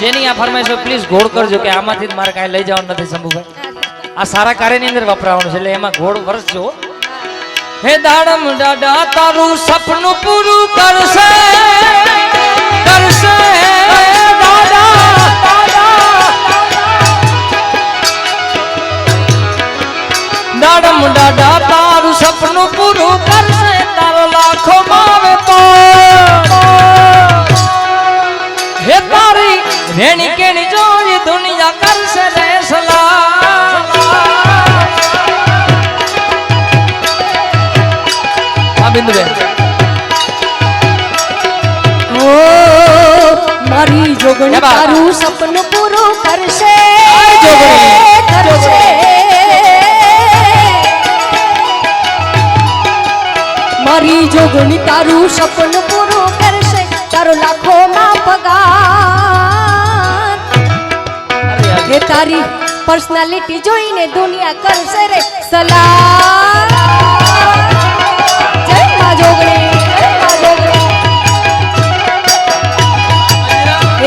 જેની આ ફરમાઈશ હોય પ્લીઝ ઘોડ કરજો કે આમાંથી મારે કાંઈ લઈ જવાનું નથી શંભુભાઈ. આ સારા કાર્યની અંદર વપરાવાનું છે, એટલે એમાં ગોળ વરસજો. હે દાડમ દાડા, તારું સપનું પૂરું કરશે. કરશે. દાડા દાડમ દાડા, તારું સપનું પૂરું કરશે. તારો લાખો માવે તો. હે તારી રેણી કેણી જોઈ દુનિયા કરશે રે સલા બિંદુબેન ઓ મારી જોગણી. તારું સપનું પૂરું કરશે. કરશે. મારી જોગણી તારું સપનું પૂરું કરશે. તારો લાખોમાં પગાર. એ તારી પર્સનાલિટી જોઈને દુનિયા કરશે રે સલાહ. જય મા જોગણી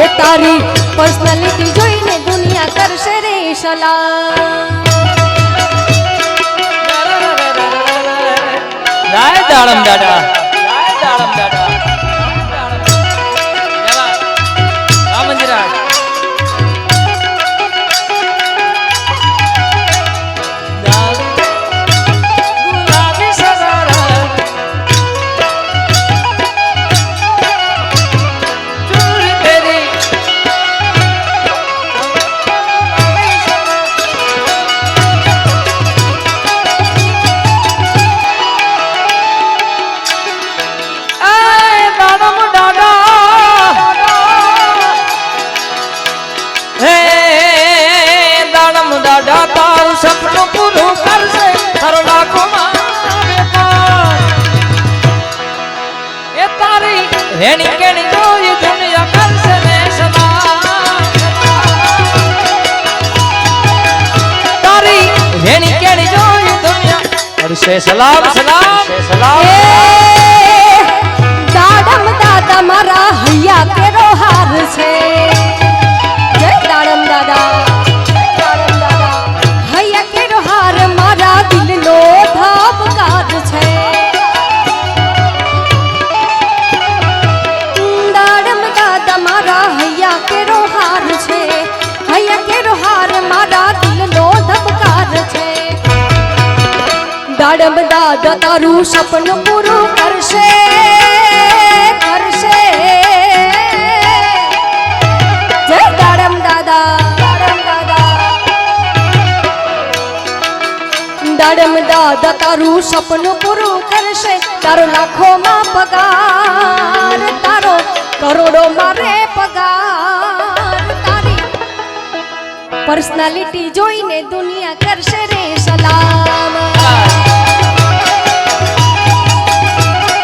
એ તારી પર્સનાલિટી જોઈને દુનિયા કરશે રે સલામ જય દાડમ દાડા. દાડમ દાડા. કરશે સલામ સલામ. સલામ. દાદા તારું સપનું પૂરું કરશે કરશે. જય દાડમ દાદા દાડમ દાદા તારું સપનું પૂરું કરશે, તારો લાખોમાં પગાર, તારો કરોડો મારે પગાર. તારી પર્સનાલિટી જોઈને દુનિયા કરશે રે સલામ.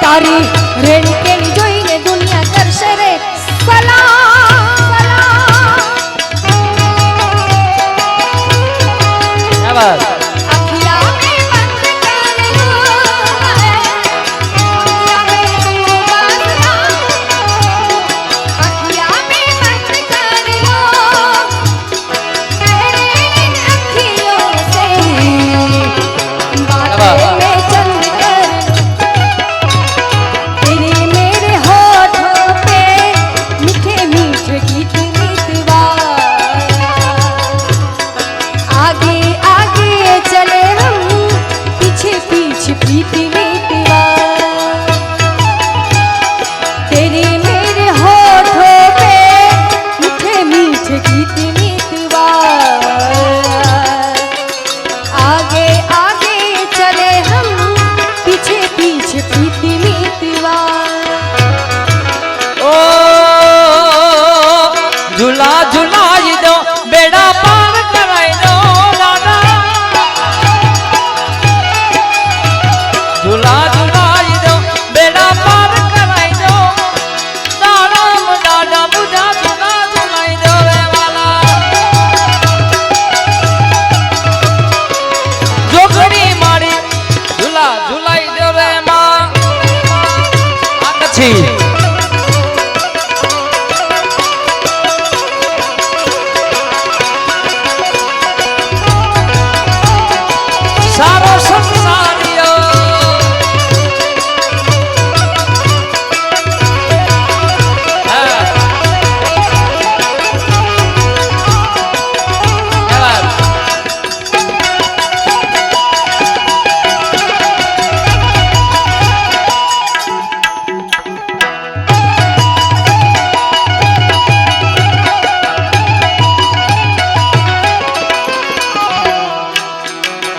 તારી રેણી કેણી જોઈને દુનિયા કરશે રે. સલામ. क्या